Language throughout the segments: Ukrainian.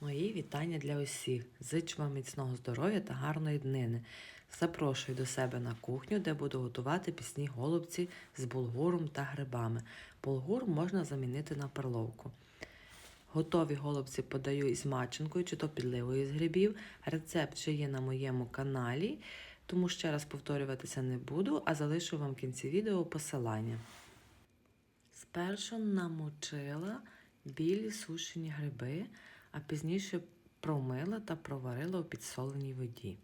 Мої вітання для усіх. Зичу вам міцного здоров'я та гарної днини. Запрошую до себе на кухню, де буду готувати пісні голубці з булгуром та грибами. Булгур можна замінити на перловку. Готові голубці подаю із маченкою чи то підливою з грибів. Рецепт вже є на моєму каналі, тому ще раз повторюватися не буду, а залишу вам в кінці відео посилання. Спершу намочила білі сушені гриби, а пізніше промила та проварила у підсоленій воді.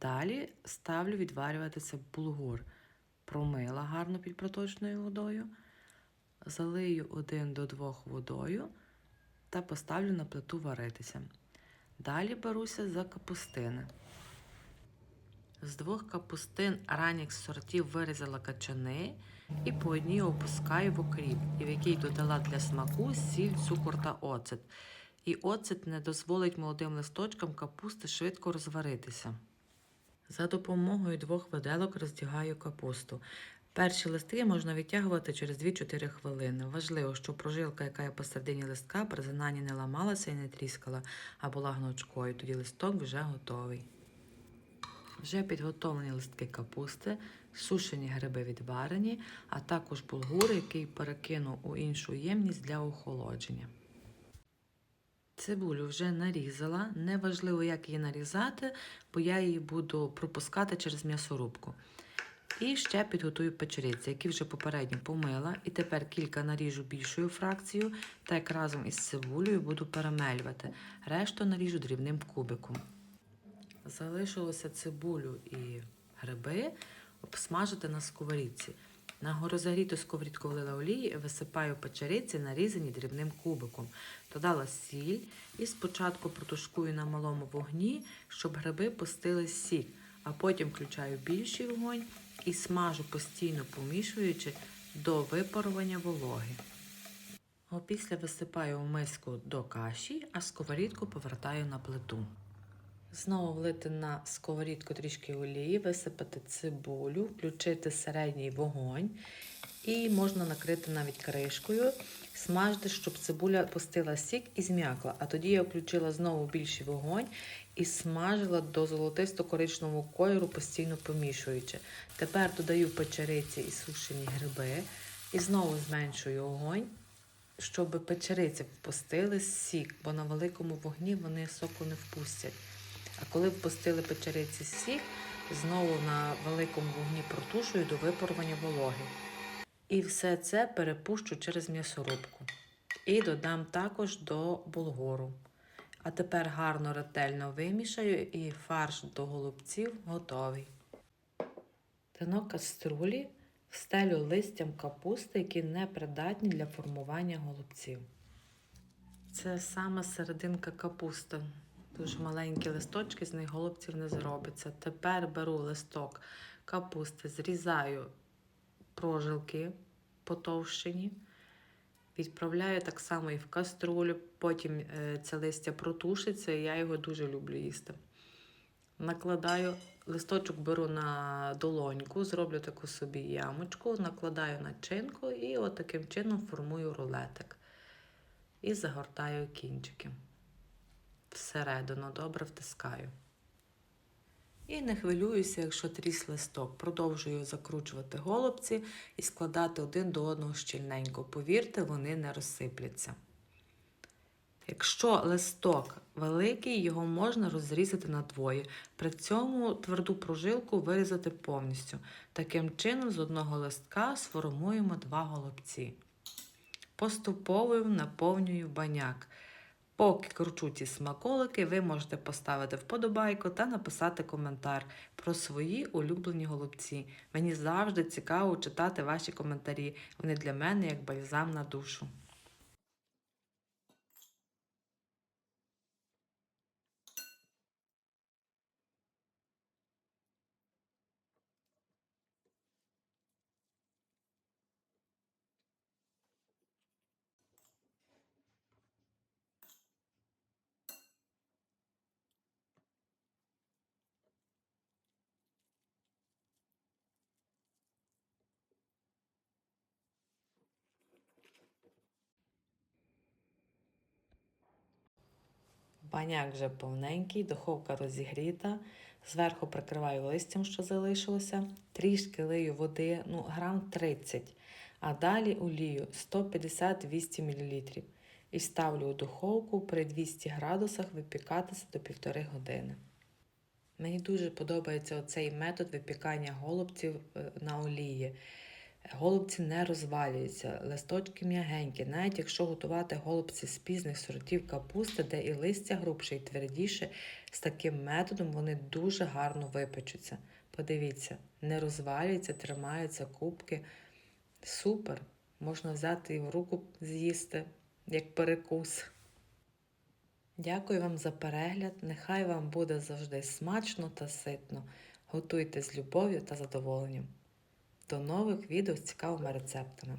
Далі ставлю відварюватися булгур. Промила гарно під проточною водою, залию 1 до 2 водою та поставлю на плиту варитися. Далі беруся за капустини. З двох капустин ранніх сортів вирізала качани і по одній опускаю в окріп, і в який додала для смаку сіль, цукор та оцет. І оцет не дозволить молодим листочкам капусти швидко розваритися. За допомогою двох виделок роздягаю капусту. Перші листки можна відтягувати через 2-4 хвилини. Важливо, щоб прожилка, яка є посередині листка, при зананні не ламалася і не тріскала, а була гнучкою. Тоді листок вже готовий. Вже підготовлені листки капусти, сушені гриби відварені, а також булгур, який перекину у іншу ємність для охолодження. Цибулю вже нарізала. Неважливо, як її нарізати, бо я її буду пропускати через м'ясорубку. І ще підготую печериці, які вже попередньо помила. І тепер кілька наріжу більшою фракцією, та як разом із цибулею буду перемелювати. Решту наріжу дрібним кубиком. Залишилося цибулю і гриби обсмажити на сковорідці. На розогріту сковорідку влила олії, висипаю печериці, нарізані дрібним кубиком. Додала сіль і спочатку протушкую на малому вогні, щоб гриби пустили сік, а потім включаю більший вогонь і смажу постійно помішуючи до випарування вологи. Опісля висипаю в миску до каші, а сковорідку повертаю на плиту. Знову влити на сковорідку трішки олії, висипати цибулю, включити середній вогонь і можна накрити навіть кришкою, смажити, щоб цибуля пустила сік і зм'якла. А тоді я включила знову більший вогонь і смажила до золотисто-коричневого кольору, постійно помішуючи. Тепер додаю печериці і сушені гриби і знову зменшую огонь. Щоб печериці впустили сік, бо на великому вогні вони соку не впустять. А коли впустили печериці сік, знову на великому вогні протушую до випарування вологи. І все це перепущу через м'ясорубку. І додам також до булгору. А тепер гарно ретельно вимішаю і фарш до голубців готовий. Дно каструлі встелю листям капусти, які не придатні для формування голубців. Це саме серединка капусти. Дуже маленькі листочки, з них голубців не зробиться. Тепер беру листок капусти, зрізаю прожилки потовщені, відправляю так само і в каструлю, потім е, це листя протушиться, і я його дуже люблю їсти. Накладаю, листочок беру на долоньку, зроблю таку собі ямочку, накладаю начинку і от таким чином формую рулетик. І загортаю кінчики всередину добре втискаю. І не хвилююся, якщо тріс листок. Продовжую закручувати голубці і складати один до одного щільненько. Повірте, вони не розсипляться. Якщо листок великий, його можна розрізати на двоє. При цьому тверду прожилку вирізати повністю. Таким чином, з одного листка сформуємо два голубці. Поступово наповнюю баняк. Поки кручу ці смаколики, ви можете поставити вподобайку та написати коментар про свої улюблені голубці. Мені завжди цікаво читати ваші коментарі. Вони для мене як бальзам на душу. Баняк вже повненький, духовка розігріта. Зверху прикриваю листям, що залишилося. Трішки лию води, ну, грам 30, а далі олію 150-200 мл. І ставлю у духовку при 200 градусах випікатися до півтори години. Мені дуже подобається оцей метод випікання голубців е, на олії. Голубці не розвалюються, листочки м'ягенькі. Навіть якщо готувати голубці з пізних сортів капусти, де і листя грубше і твердіше, з таким методом вони дуже гарно випечуться. Подивіться, не розвалюються, тримаються кубки. Супер! Можна взяти і в руку з'їсти, як перекус. Дякую вам за перегляд. Нехай вам буде завжди смачно та ситно. Готуйте з любов'ю та задоволенням. До нових відео з цікавими рецептами.